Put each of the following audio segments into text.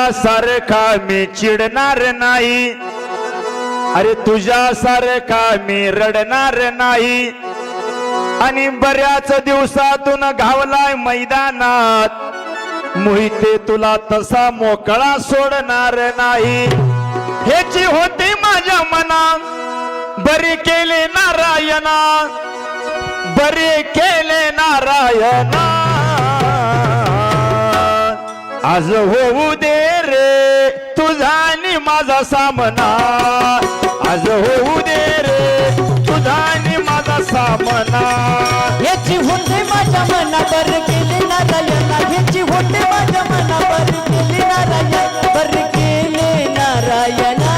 तुझ्या सारखा मी चिडणार नाही. अरे तुझ्या सारखा मी रडणार नाही. आणि बऱ्याच दिवसातून घावलाय मैदानात. मोहिते तुला तसा मोकळा सोडणार नाही. ह्याची होती माझ्या मनात बरी केले नारायणा. बरे केले नारायणा. आज होऊ दे रे तुझा आणि माझा सामना. आज होऊ दे रे तुझा आणि माझा सामना. याची होते माझ्या मनावर केले नारायणा. याची होते माझ्या मनावर केले नारायण. बर केले नारायणा.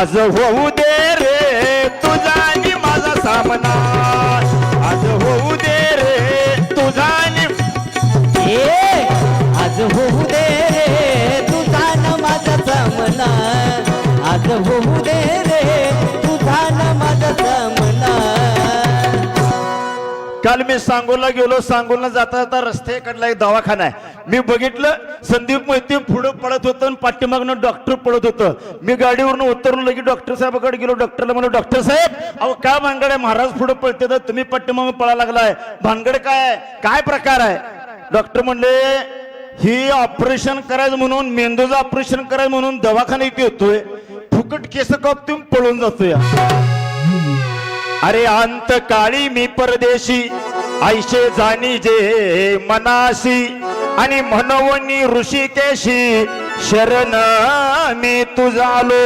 आज होऊ दे रे तुझा आणि माझा सामना. आज होऊ दे रे तुझा आणि सामना आज होऊ दे रे तुझा ना माझा जमना. काल मी सांगोला गेलो सांगोला जाता जाता रस्त्याकडला एक दवाखाना आहे. मी बघितलं संदीप मोहिते पुढं पळत होतं आणि पाठीमागनं डॉक्टर पळत होतं. मी गाडीवरून उतरून लगे डॉक्टर साहेबाकडे गेलो डॉक्टरला म्हणलो डॉक्टर साहेब अहो का भानगड आहे? महाराज पुढं पळते तर तुम्ही पाठीमागून पळा लागलाय. भानगड काय आहे? काय प्रकार आहे? डॉक्टर म्हणले ही ऑपरेशन करायचं म्हणून मेंदूचं ऑपरेशन करायचं म्हणून दवाखान्यात येतोय. फुकट केस कापतून पळून जातोय. अरे अंत काळी मी परदेशी. ऐशे जाणी जे मनाशी आणि म्हणवनी ऋषिकेशी शरण मी तुझा आलो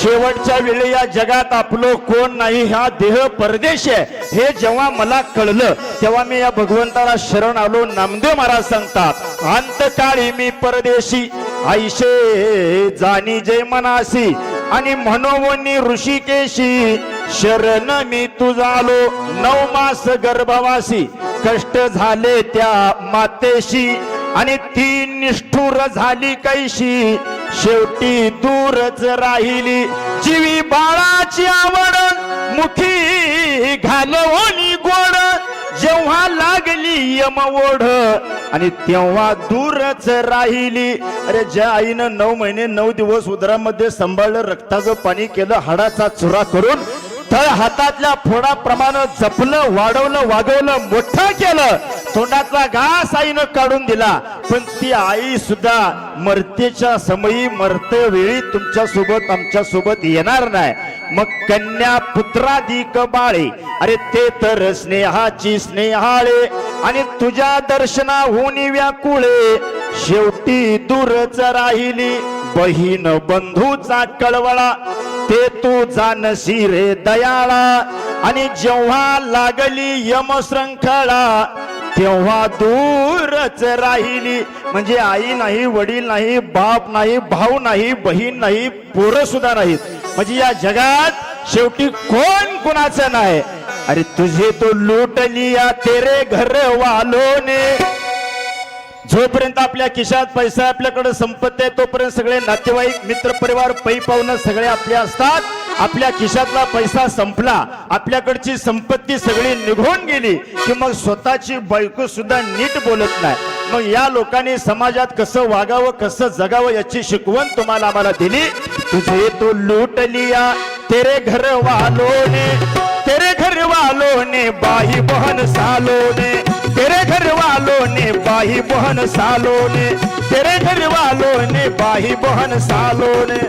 शेवटच्या वेळी या जगात आपलो कोण नाही हा देह परदेश आहे. हे जेव्हा मला कळलं तेव्हा मी या भगवंताला शरण आलो. नामदेव महाराज सांगतात अंतकाळी मी परदेशी ऐशे जाणी जे मनासी आणि मनोवनी ऋषिकेशी शरण मी तुझालो. नऊ मास गर्भवासी. कष्ट झाले त्या मातेशी. आणि ती निष्ठुर झाली कैशी. शेवटी दूरच राहिली. जीवी बाळाची आवड मुठी घालवणी गोड. जेव्हा लागली यमओढ आणि तेव्हा दूरच राहिली. अरे ज्या आईनं नऊ महिने नऊ दिवस उदरामध्ये सांभाळलं रक्ताचं पाणी केलं हाडाचा चुरा करून तळ हातातल्या फोडाप्रमाणे जपलं वाढवलं वागवलं मोठं केलं. तोंडातला घास आईनं काढून दिला. पण ती आई सुद्धा मरतेच्या समयी मरते वेळी तुमच्यासोबत आमच्यासोबत येणार नाही. मग कन्या पुत्राधिक बाळे अरे ते तर स्नेहाची स्नेहाळे आणि तुझ्या दर्शना दर्शनाहून व्याकुळे. शेवटी दूरच राहिली बहीण बंधूचा कळवळा. ते तू जानसी रे दयाळा. आणि जेव्हा लागली यमश्रंखळा तेव्हा दूरच राहिली. म्हणजे आई नाही वडील नाही बाप नाही भाऊ नाही बहीण नाही पोरं सुद्धा नाहीत. म्हणजे या जगात शेवटी कोण कुणाचं नाही? अरे तुझे तो लुटली या तेरे घर वालोने जोपर्यंत आपल्या खिशात पैसा आपल्याकडे संपत्ती आहे तोपर्यंत सगळे नातेवाईक मित्र परिवार पै पाहुणं सगळे आपले असतात. आपल्या खिशातला पैसा संपला. आपल्याकडची संपत्ती सगळी निघून गेली की मग स्वतःची बायको सुद्धा नीट बोलत नाही. मग या लोकांनी समाजात कसं वागावं कसं जगावं याची शिकवण तुम्हाला आम्हाला दिली. तुझे तो लूट लिया तेरे घर वालोने तेरे घर वालों ने बाही बहन सालों ने. तेरे घर वालों ने बाही बहन सालों ने तेरे घर वालों ने बाही बहन सालों ने।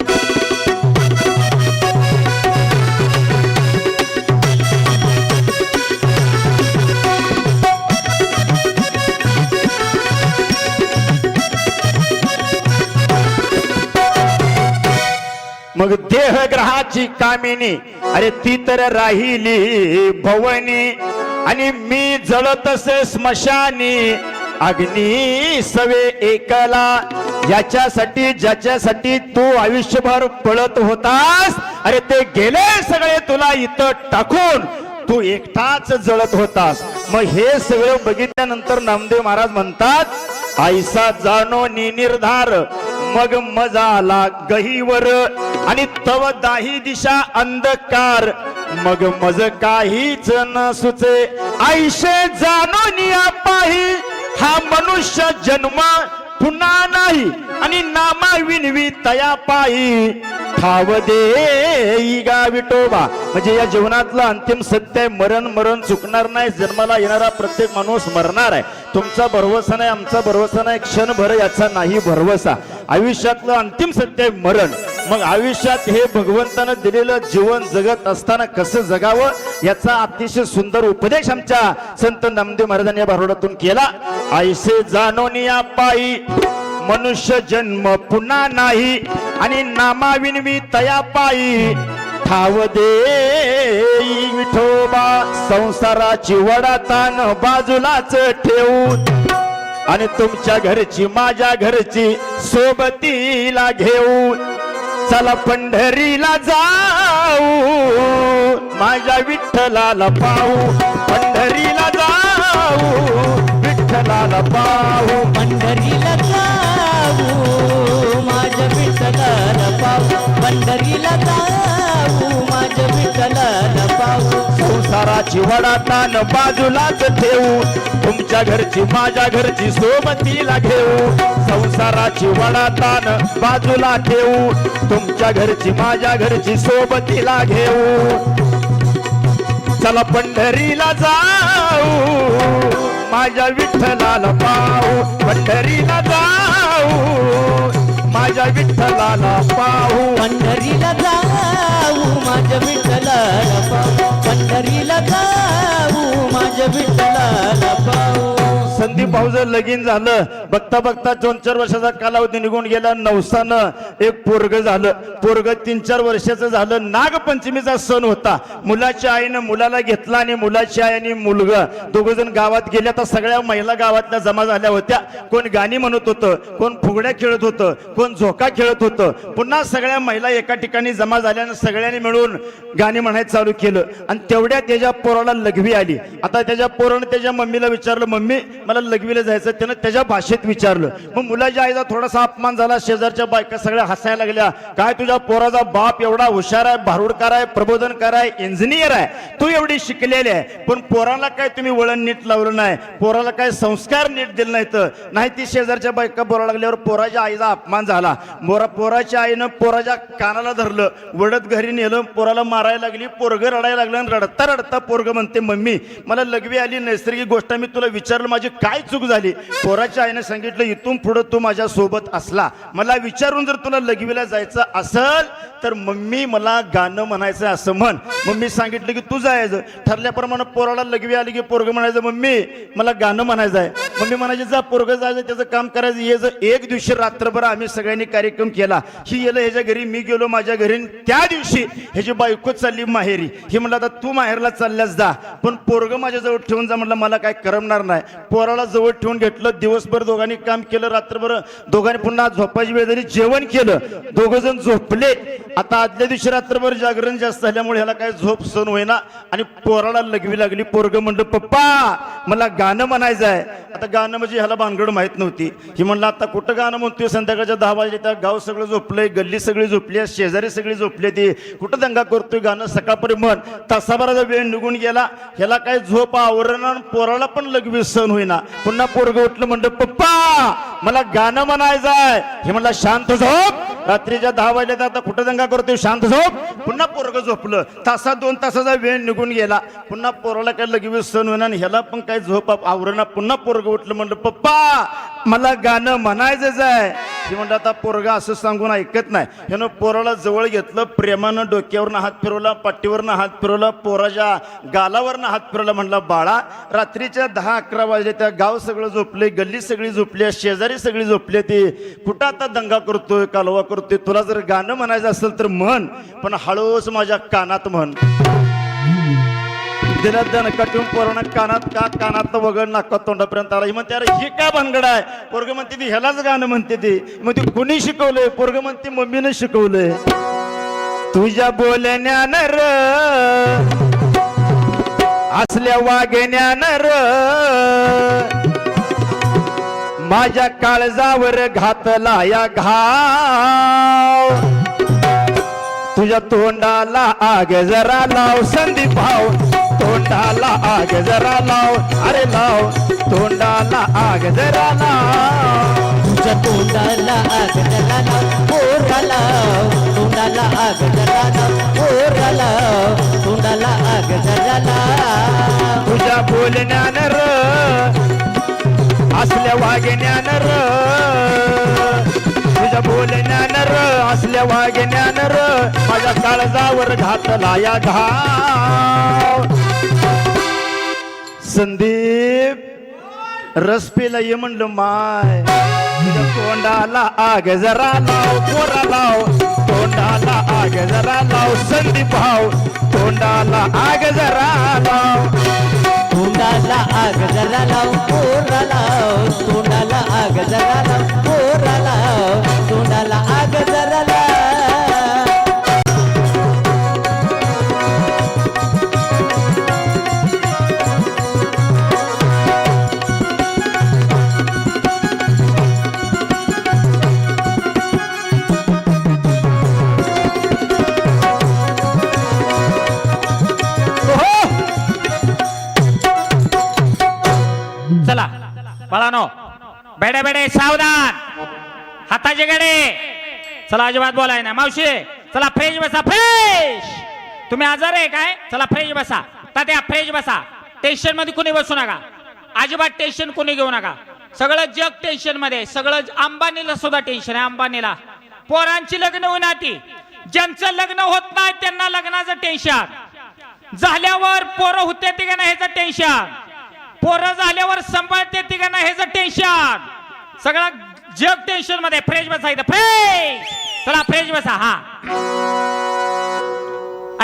मग देहग्रहाची कामिनी अरे ती तर राहिली भवनी। आणि मी जळत असे स्मशानी अग्नी सवे एकला. याच्यासाठी ज्याच्यासाठी तू आयुष्यभर पळत होतास अरे ते गेले सगळे तुला इथं टाकून. तू एकटाच जळत होतास. मग हे सगळं बघितल्यानंतर नामदेव महाराज म्हणतात आईसा जाणो नि निर्धार मग मजा आला गहीवर. आणि तव दाही दिशा अंधकार. मग मज काहीच न सुचे. आयुष्य जाणून या पाही. हा मनुष्य जन्म पुन्हा नाही. आणि नामा विनवी तया पायी खाव दे गा विठोबा. म्हणजे या जीवनातलं अंतिम सत्य आहे मरण मरण चुकणार नाही जन्माला येणारा प्रत्येक माणूस मरणार आहे. तुमचा भरवसा नाही आमचा भरवसा नाही क्षणभर याचा नाही भरवसा. आयुष्यातलं अंतिम सत्य आहे मरण. मग आयुष्यात हे भगवंतानं दिलेलं जीवन जगत असताना कसं जगावं याचा अतिशय सुंदर उपदेश आमच्या संत नामदेव महाराजांनी या भारोडातून केला. आयसे जाणून या पायी. मनुष्य जन्म पुन्हा नाही आणि नामाविनवी तया पायी. ठाव दे विठोबा संसाराची वडातान बाजूलाच ठेवून. आणि तुमच्या घरची माझ्या घरची सोबतीला घेऊन. चला पंढरीला जाऊ माझ्या विठ्ठलाला पाहू. पंढरीला जाऊ विठ्ठलाला पाहू. पंढरीला जाऊ माझ्या विठ्ठलाला पाहू. पंढरीला जाऊ माझ्या विठ्ठलाला पाहू. संसाराची वडातान बाजूलाच ठेवू. तुमच्या घरची माझ्या घरची सोबतीला घेऊ. संसाराची वडातान बाजूला ठेवू. तुमच्या घरची माझ्या घरची सोबतीला घेऊ. चला पंढरीला जाऊ. माझ्या विठ्ठलाला पाहू पंढरीला जाऊ. माझ्या विठ्ठलाला पाहू. पंढरीला जाऊ माझ्या विठ्ठलाला पाहू. पंढरीला जाऊ माझ्या विठ्ठलाला पाहू. संदीप भाऊचं लगीन झालं बघता बघता दोन चार वर्षाचा कालावधी निघून गेला नवसानं एक पोरग झालं. पोरग तीन चार वर्षाचं झालं. नागपंचमीचा सण होता. मुलाच्या आईनं मुलाला घेतला आणि मुलाची आई आणि मुलगा दोघं जण गावात गेल्या तर सगळ्या महिला गावातल्या जमा झाल्या होत्या. कोण गाणी म्हणत होतं कोण फुगड्या खेळत होतं कोण झोका खेळत होतं. पुन्हा सगळ्या महिला एका ठिकाणी जमा झाल्यानं सगळ्यांनी मिळून गाणी म्हणायचं चालू केलं. आणि तेवढ्या त्याच्या पोराला लघवी आली. आता त्याच्या पोरानं त्याच्या मम्मीला विचारलं मम्मी मला लघवीला जायचं त्यानं त्याच्या भाषेत विचारलं. मग मुलाच्या आईचा थोडासा अपमान झाला शेजारच्या बायका सगळ्या हसायला लागल्या. काय तुझ्या पोराचा बाप एवढा हुशार आहे भारुडकार आहे प्रबोधनकार आहे इंजिनियर आहे. तू एवढी शिकलेली आहे. पण पोराला काय तुम्ही वळण नीट लावलं नाही? पोराला काय संस्कार नीट दिले नाहीत नाही ती शेजारच्या बायका बोला लागल्यावर पोराच्या आईचा अपमान झाला. मोरा पोराच्या आईनं पोराच्या कानाला धरलं. वडत घरी नेलं पोराला मारायला लागली पोरग रडायला लागलं आणि रडता रडता पोरग म्हणते मम्मी मला लघवी आली नैसर्गिक गोष्ट मी तुला विचारलं माझी काय चूक झाली? पोराच्या आईने सांगितलं इथून पुढं तू माझ्या सोबत असला. मला विचारून जर तुला लघवीला जायचं असल तर मम्मी मला गाणं म्हणायचं असं म्हण. मम्मी सांगितलं की तू जायचं. ठरल्याप्रमाणे पोराला लघवी आली की पोरग म्हणायचं मम्मी मला गाणं म्हणायचं आहे. मम्मी म्हणायची जा पोरग जायचं त्याचं काम करायचं. ये जर एक दिवशी रात्रभर आम्ही सगळ्यांनी कार्यक्रम केला. ही गेलं ह्याच्या घरी मी गेलो माझ्या घरी त्या दिवशी ह्याची बायको चालली माहेरी. ही म्हणलं आता तू माहेरला चालल्यास जा पण पोरग माझ्याजवळ ठेवून जा. म्हटलं मला काय करमणार नाही. पोराला जवळ ठेवून घेतलं दिवसभर दोघांनी काम केलं रात्रभर दोघांनी पुन्हा झोपायची वेळ झाली जेवण केलं दोघ जण झोपले. आता आदल्या दिवशी रात्रभर जागरण जास्त झाल्यामुळे ह्याला काय झोप सण होईना आणि पोराला लगवी लागली पोरग म्हणलं पप्पा मला गाणं म्हणायचं आहे. आता गाणं म्हणजे ह्याला भानगड माहीत नव्हती. ही म्हणलं आता कुठं गाणं म्हणतोय? संध्याकाळच्या दहा वाजले त्या गाव सगळं झोपलंय गल्ली सगळी झोपली आहे, शेजारी सगळी झोपली ती. कुठं दंगा करतोय गाणं सकाळपर्यंत म्हण. तासाभराचा वेळ निघून गेला. ह्याला काय झोप आवरण पोराला पण लगवी सण होईना. पुन्हा पोरग उठलं म्हणलं पप्पा मला गाणं म्हणायचं आहे हे म्हणला शांत झोप. रात्रीच्या दहा वाजल्या तर आता कुठं दंगा करतोय? शांत झोप. पुन्हा पोरग झोपलं. तासात दोन तासाचा वेळ निघून गेला. पुन्हा पोराला काय लगे सण होईना आणि ह्याला पण काय झोप आवरणा पुन्हा पोरग उठलं म्हणलं पप्पा मला गाणं म्हणायचंच आहे. ती म्हणलं आता पोरगा असं सांगून ऐकत नाही. ह्यानं पोराला जवळ घेतलं प्रेमानं डोक्यावरनं हात फिरवला पाठीवरनं हात फिरवला पोराच्या गालावरनं हात फिरवला. म्हणला बाळा रात्रीच्या दहा अकरा वाजले त्या गाव सगळं झोपले गल्ली सगळी झोपली शेजारी सगळी झोपली ते. कुठं आता दंगा करतोय कालवा करतोय? तुला जर गाणं म्हणायचं असेल तर म्हण पण हळूच माझ्या कानात म्हण. दिनात दन कटून पोरण कानात का कानात वगळ नाका तोंडापर्यंत आला. म्हणते अरे ही काय भानगड आहे? पोरग म्हणते ती ह्यालाच गाणं म्हणते ती. मग ती कुणी शिकवलंय? पोरग म्हणते मम्मीनं शिकवलंय. तुझ्या बोलण्यानं र असल्या वागण्यानं र माझ्या काळजावर घातला या घाव. तुझ्या तोंडाला आग जरा लाव संदीप भाव तोंडाला आग जरा लाव. अरे लाव तोंडाला आग जरा लाव. तुझ्या तोंडाला आग जरा लाव पोराला तोंडाला आग जरा लाव पोराला तोंडाला आग जरा तुझ्या बोलण्यान र असल्या वागण्यान र. तुझ्या बोलण्यान र असल्या वागण्यान र. माझ्या काळजावर घातला या घाव संदीप रस ये म्हणलं माय तोंडाला आग जरा लाव पोरा लाव. तोंडाला आग जरा लाव संदीप भाव तोंडाला आग जरा लाव. तोंडाला आग जरा लाव पोराला तोंडाला आग जरा लाव पोरा अजिबात बोलाय ना मावशी चला फ्रेश बसा फ्रेश तुम्ही आजार आहे काय? चला फ्रेश बसा. तात्या फ्रेश बसा. टेन्शनमध्ये कुणी बसू नका. अजिबात टेन्शन कुणी घेऊ नका. सगळं जग टेन्शनमध्ये सगळं अंबानीला सुद्धा टेन्शन आहे अंबानीला. पोरांची लग्न होऊन आती ज्यांचं लग्न होत नाही त्यांना लग्नाचं टेन्शन झाल्यावर पोरं होते ते का नाही ह्याचं टेन्शन पोरं झाल्यावर सांभाळते ती का नाही ह्याचं टेन्शन सगळं जग टेन्शनमध्ये फ्रेश बसायचं फ्रेश थोडा फ्रेश बसा हा.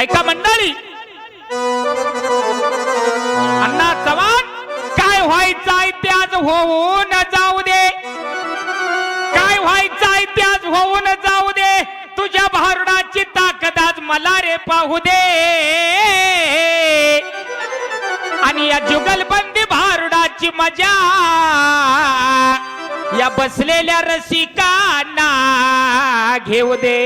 ऐका मंडळी. अण्णा चव्हाण काय व्हायचं आहे ते आज होऊन जाऊ दे. काय व्हायचं आहे ते आज होऊन जाऊ दे. तुझ्या भारुडाची ताकद आज मला रे पाहू दे. आणि या जुगलबंदी भारुडाची मजा या बसलेल्या रसिकांना घेऊ दे.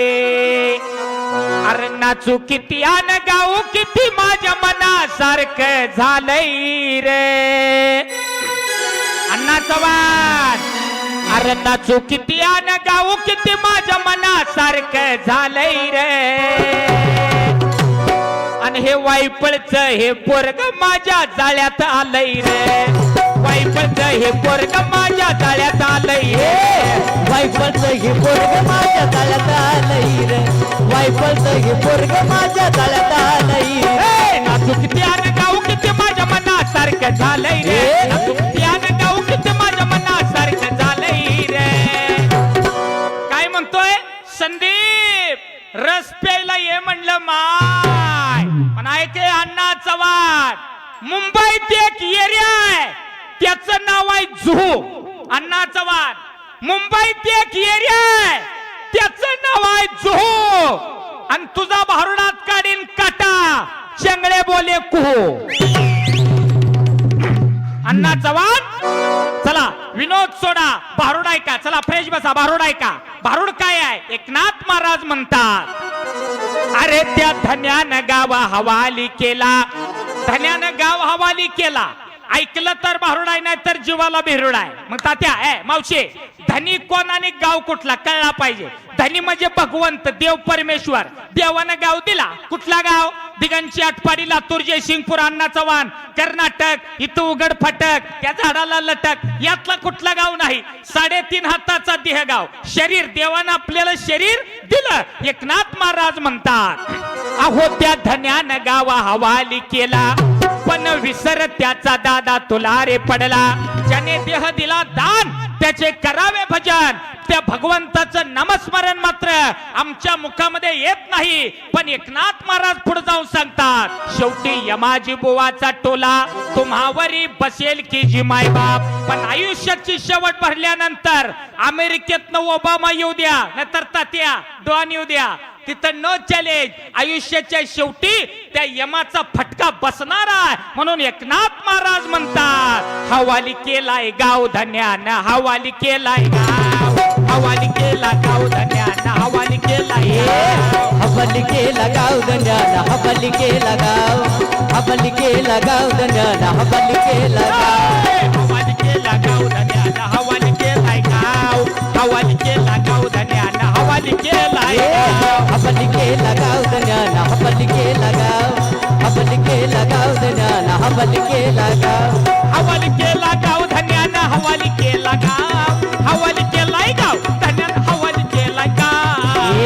अरे नाचू किती आन गाऊ किती माझ्या मनासारखं झालंय रे. अण्णा चव्हाण अरे नाचू किती आन गाऊ किती माझ्या मनासारखं झालंय रे. आणि हे वाईपळच हे पोरग माझ्या जाळ्यात आलंय रे. वायपळच हे पोरग माझ्या जाळ्यात आलंय वायफळचं हे पोरग माझ्या तळ्यात आलंय रे. वायफळचं हे पोरग माझ्या तळ्यात आलंय नाचू किती आन गाऊ किती माझ्या मनासारखं झालंय रे. नाचू किती आन गाऊ किती माझ्या मनासारखं झालंय रे. काय म्हणतोय? संदीप रस प्यायला ये म्हणलं माय. पण ऐके अण्णा चव्हाण. मुंबईत एक एरिया आहे. त्याचं नाव आहे जुहू. अण्णा चव्हाण मुंबईत एक एरिया आहे. त्याचं नाव आहे जुहू. आणि तुझा भारुडात काढीन काटा. चेंगळे बोले कुहू. अण्णा चव्हाण चला विनोद सोडा. भारुड ऐका. चला फ्रेश बसा. भारुड ऐका. भारुड काय आहे? एकनाथ महाराज म्हणतात. अरे त्या धन्यान गाव हवाली केला. धन्यान गाव हवाली केला. ऐकलं तर भारुड आहे नाही तर जीवाला बिरुड आहे. मग तात्या ए मावशे धनी कोण आणि गाव कुठला? कळला पाहिजे. धनी म्हणजे भगवंत देव परमेश्वर. देवानं गाव दिला. कुठला गाव? दिगंची आटपाडी लातूर जयसिंगपूर अण्णा चव्हाण कर्नाटक इथं उघड फटक त्या झाडाला लटक. यातला कुठला गाव नाही? साडेतीन हाताचा देह गाव शरीर देवानं आपल्याला शरीर दिलं. एकनाथ महाराज म्हणतात अहो त्या धन्यानं गावा हवाली केला. पण विसर त्याचा दादा तुला रे पडला. ज्याने देह दिला दान त्याचे करावे भजन. त्या भगवंताचं नामस्मरण मात्र आमच्या मुखामध्ये येत नाही. पण एकनाथ महाराज पुढे जाऊन सांगतात शेवटी यमाजी बुवाचा टोला तुम्हावरी बसेल की जी मायबाप पण आयुष्याची शेवट भरल्यानंतर अमेरिकेतनं ओबामा येऊ द्या नंतर तात्या डॉन येऊ द्या. तिथं न चॅलेंज आयुष्याच्या शेवटी त्या यमाचा फटका बसणार आहे म्हणून एकनाथ महाराज म्हणतात हवाली केलाय गाव धन्यान हवाली केलाय गाव हवाली केला गाव धन्यान हवाली केलाय गाव. हवाली हबलिके लगाव धन्याला हबलिके लगाव हबलिके केला गाव धन्यान हवाल केला गाव हवाली केला गाव धन्यान हवाली केलाय गाव हवाली केला धन्याला हबलिके लगाव हबलिके लगाव धन्याला हबलिके लगाव हवाल केला गाव धन्यानं हवाल केला गाव हवाल केलाय गाव धन्यानं. हवाल केलाय गाव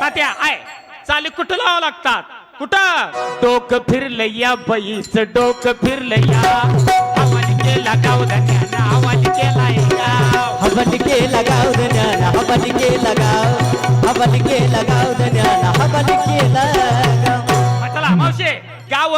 तात्या आय चाली कुठं लावा लागतात कुठं डोक फिरलं या बाईच डोकं फिरलं या हवाल केला गाव धन्यानं हवाल गाव लगाओ लगाव धन्याला हबलिके लगाव हबलिके लगाव धन्याला हबलिके लगाव चला मावशे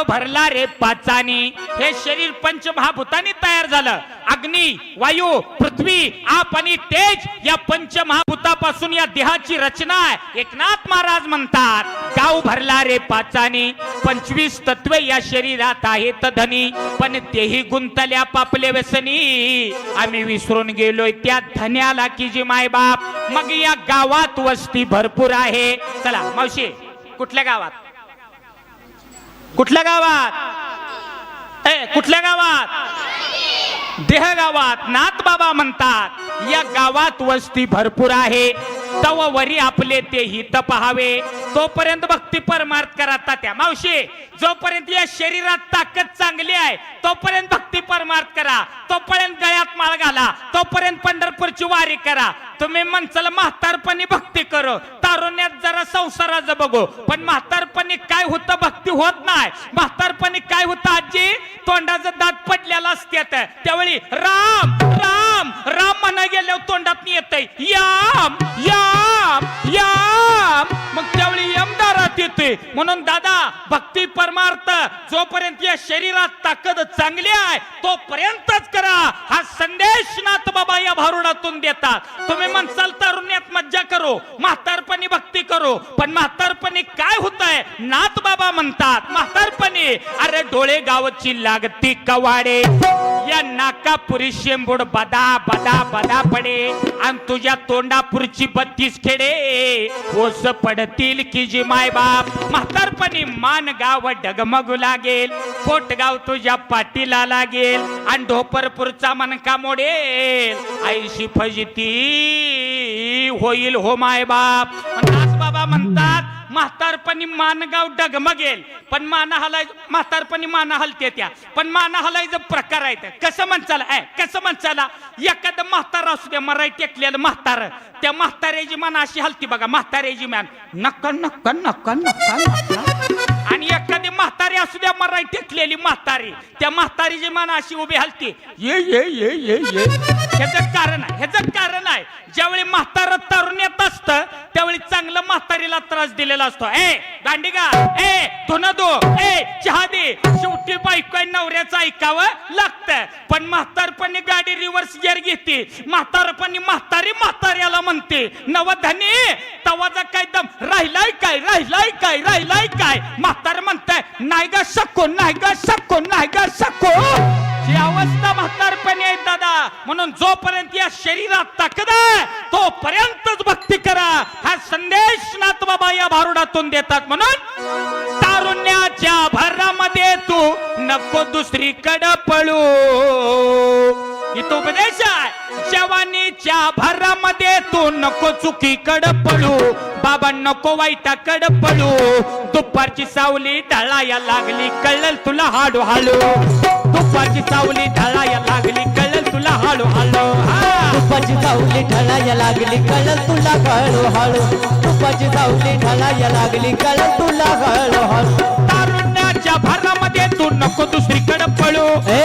भरला रे पाचानी. हे शरीर पंचमहाभूतानी तयार झालं. अग्नी वायू पृथ्वी आप आणि तेज या पंचमहाभूतापासून या देहाची रचना आहे एकनाथ महाराज म्हणतात. गाव भरला रे पाचानी. पंचवीस तत्वे या शरीरात आहेत धनी. पण तेही गुंतल्या पापले व्यसनी. आम्ही विसरून गेलोय त्या धन्याला की जी मायबाप. मग या गावात वस्ती भरपूर आहे. चला मावशी कुठल्या गावात? कुठल्या गावात? ए कुठल्या गावात? देह गावात नाथ बाबा म्हणतात या गावात वस्ती भरपूर आहे. तव वरी आपले ते हित पहावे. तोपर्यंत भक्ती परमार्थ करा तात्या मावशी. जोपर्यंत या शरीरात ताकद चांगली आहे तोपर्यंत भक्ती परमार्थ करा. तोपर्यंत गळ्यात माळ घाला. तोपर्यंत पंढरपूरची वारी करा. तुम्ही म्हणचाल म्हातारपणी भक्ती करो. तारुण्यात जरा संसाराचं बघू. पण म्हातारपणी काय होतं भक्ती होत नाही. म्हातारपणी काय होतं आजी? तोंडाचं दात पडलेला असत्यात त्यावेळी राम राम राम म्हणा गेल्यावर तोंडात येत याम याम याम. मग त्यावेळी यमदारात म्हणून दादा भक्ती परमार्थ जोपर्यंत या शरीरात ताकद चांगली आहे तोपर्यंतच करा. हा संदेश नाथ बाबा या भारुडातून देतात. तुम्ही म्हणसाल तारुण्यात मज्जा करो म्हातारपणी भक्ती करो. पण म्हातारपणी काय होत आहे नाथ बाबा म्हणतात म्हातारपणी. अरे डोळे गावची लागती कवाडे. या नाकापुरी शेंबूड बदा बदा बदा पडे. आणि तुझ्या तोंडापुरची बत्तीस खेडे. ओस पडतील की जी मायबा बाप म्हातारपणी मान गाव डगमगू लागेल. पोटगाव तुझ्या पाटीला लागेल. आणि ढोपरपूरचा मनका मोडेल. आईशी फजिती होईल हो माय बाप. बाबा म्हणतात म्हातारपणी मानगाव डगमगेल. पण माना हलाय म्हातारपणी माना हलते त्या पण माना हलायचं प्रकार आहेत. कसं म्हणचाला? आहे कसं म्हणचाला? एखादं म्हातार असू द्या मराई टेकलेलं म्हातार. त्या म्हाताऱ्याची मान अशी हलती बघा म्हाताऱ्याची मान. नक्कन नक्का नक्का नक्का नक्का आणि एखादी म्हातारी असू द्या मराई टेकलेली म्हातारी. त्या म्हातारीची मान अशी उभी हलती. ये ये ये ये ये. ह्याचं कारण आहे ह्याचं कारण आहे. ज्यावेळी म्हातार येत असतं त्यावेळी चांगलं म्हातारीला त्रास दिलेला असतो. ए दांडिगा ए धुन दो ए चहा दे. शेवटी बायको नवऱ्याचं ऐकावं लागतं. पण म्हातारपणी गाडी रिव्हर्स गिअर घेते. म्हातारपणी म्हातारी म्हाताऱ्याला म्हणते नवधनी तवाचा काय दम राहिलाय काय राहिलाय काय राहिलाय काय? म्हातार म्हणताय नाही ग सको नाही ग सको नाही ग सको ही अवस्था म्हातारपणी आहे दादा. म्हणून जोपर्यंत या शरीरात ताकद आहे तोपर्यंतच भक्ती करा. हा संदेश नाथ बाबा या भारुडातून देतात. म्हणून तारुण्याच्या भरामध्ये तू नको दुसरीकडे पळू. इथं उपदेश आहे. जवानीच्या भरामध्ये तू नको चुकीकडे पळू बाबा नको वाईटाकडे पळू दुपारची सावली ढळाया लागली कळल तुला हाडू हाडू दुपारची सावली ढळाया लागली कळल तुला हाडू हाडू हा. तुपाची सावली ढळाया लागली कळल तुला हळू हळू तुपाची सावली ढळाया लागली कळल तुला हळू हळू तारुण्याच्या भरामध्ये तू नको दुसरीकडे पळू ए?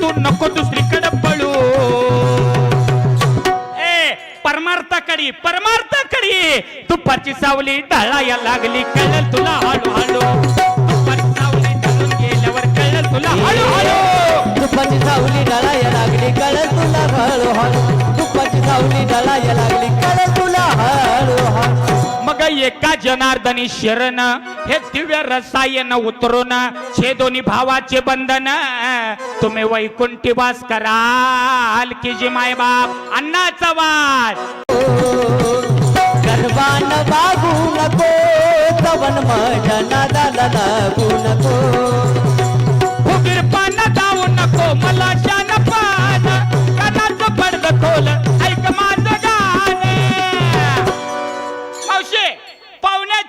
तू नको दुसरीकडे पळू. ए परमार्थाकडे परमार्थाकडे दुपारची सावली ढळाया लागली कळल तुला हळू हळू दुपारची सावली ढळून गेल्यावर कळल तुला हळू हळू दुपारची सावली ढळाया लागली कळल तुला हळू हळू दुपारची सावली ढळाया लागली एका जनार्दनी शरण हे दिव्य रसायन उतरून छे दोन्ही भावाचे बंधन. तुम्ही वैकुंठी वास कराल की जी माय बाप अन्नाचा वास. गर्वान वागू नको चवन माझ्या नादाला लागू नको. फुगीरपणा जाऊ नको मला शान पान पडद खोल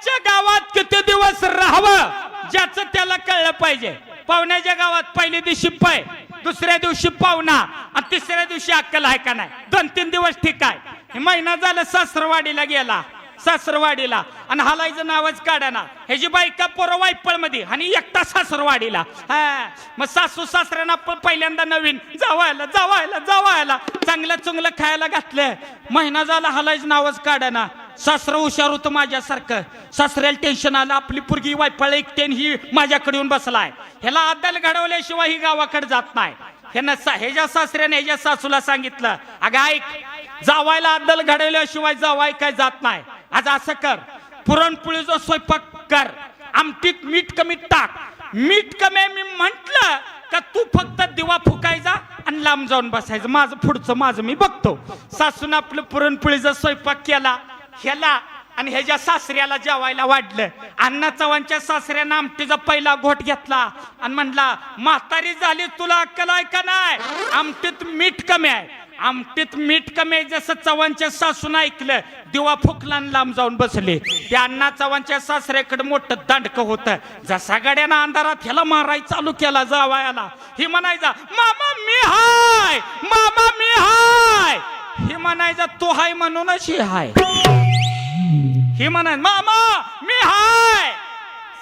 ज्याच्या गावात किती दिवस राहावं ज्याचं त्याला कळलं पाहिजे. पाहुण्याच्या गावात पहिल्या दिवशी पाय दुसऱ्या दिवशी पाहुणा आणि तिसऱ्या दिवशी अक्कल आहे का नाही? दोन तीन दिवस ठीक आहे. महिना झालं सासरवाडीला गेला सासरवाडीला आणि हालायचं नावच काढाना ह्याची बायका पोरं वायपळमध्ये आणि एकटा सासरवाडीला. हा मग सासू सासऱ्यांना प- पहिल्यांदा नवीन जावायला जावायला जावायला. चांगलं चुंगलं खायला घातलं. महिना झाला हालायचं नावच काढाना सासरं हुशार होतं माझ्यासारखं. सासऱ्याला टेन्शन आलं आपली पुरगी वायपळ एकटेन ही माझ्याकडे येऊन बसलाय. ह्याला अद्दल घडवल्याशिवाय ही गावाकडे जात नाही. ह्यानं सा- ह्याच्या सासऱ्याने ह्याच्या सासूला सांगितलं अगं ऐक जावायला अद्दल घडवल्याशिवाय जावाय काय जात नाही. आज असं कर पुरणपोळीचा स्वयंपाक कर आमटीत मीठ कमी टाक. मीठ कमी मी म्हंटल का तू फक्त दिवा फुकायचा आणि लांब जाऊन बसायचं. माझं पुढचं माझं मी बघतो. सासून आपलं पुरणपोळीचा स्वयंपाक केला. ह्याला आणि ह्याच्या सासऱ्याला जेवायला वाढलं अण्णा चव्हाणच्या सासऱ्यानं आमटीचा पहिला घोट घेतला आणि म्हणला म्हातारी झाली तुला अक्कल आहे का नाही? आमटीत मीठ कमी आहे. आमटीत मीठ कमी आहे जसं चव्हाणच्या सासून ऐकलं दिवा फुकला लांब जाऊन बसले. त्या अण्णा चव्हाणच्या सासऱ्याकडे मोठं दांडकं होतं. जसा गाड्यानं अंधारात ह्याला माराय चालू केला जावायाला ही म्हणायचा मामा मी हाय! मामा मी हाय! ही म्हणायचा तो हाय म्हणूनच ही हाय. ही म्हणाय मामा मी हाय.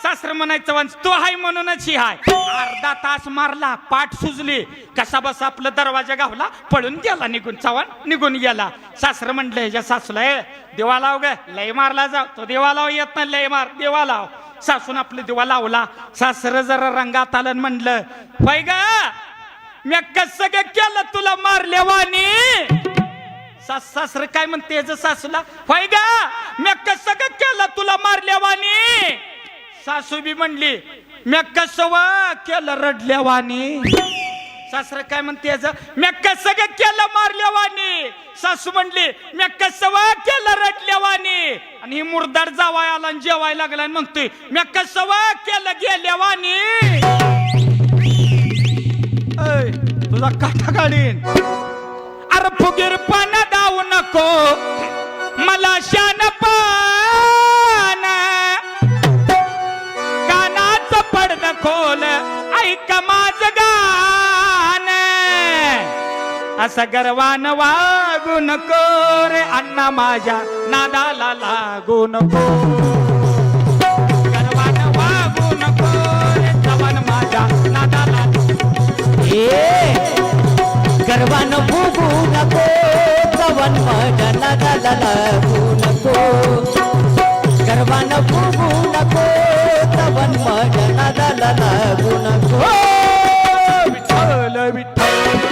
सासर म्हणायचं वंश तो हाय म्हणूनच ही हाय. अर्धा तास मारला पाठ सुजली. कसा बसा आपलं दरवाजा गावला पळून गेला निघून चव्हाण निघून गेला. सासर म्हटलं ह्याच्या सासूला "ए, देवा लाव ग लय मारला जाव. तो देवा लाव येत नाही लय मार देवा लाव. सासून आपलं देवा लावला. सासर जरा रंगात आलं म्हणलं होय ग मी कसं केलं तुला मारल्यावानी? सास सासर काय म्हणते याचं सासूला? होय गा मी कसं ग केलं तुला मारल्यावानी? सासू बी म्हणली मी कसं वा केलं रडल्यावानी? सासर काय म्हणते याचं? मी कसं ग केलं मारल्यावानी? सासू म्हणली मी कसं वा केलं रडल्यावानी? आणि ही मुरदार जावाय आला आणि जेवायला लागला आणि म्हणतोय मी कसं केलं गेल्यावानी? वाणी तुझा काठा काढीन. अरे फुगीरपणा मला पान. कानाच पडद खोल ऐक माझ गान. असं गर्वान वागू नको रे अण्णा माझ्या नादाला लागू नको. गर्वान वागू नको रे जवान माझ्या नादाला गर्वान भोगू नको. चवन मडला नादाला लागू नको. गर्वान भोगू नको. तवन मडला नादाला लागू नको. विठ्ठल विठ्ठल.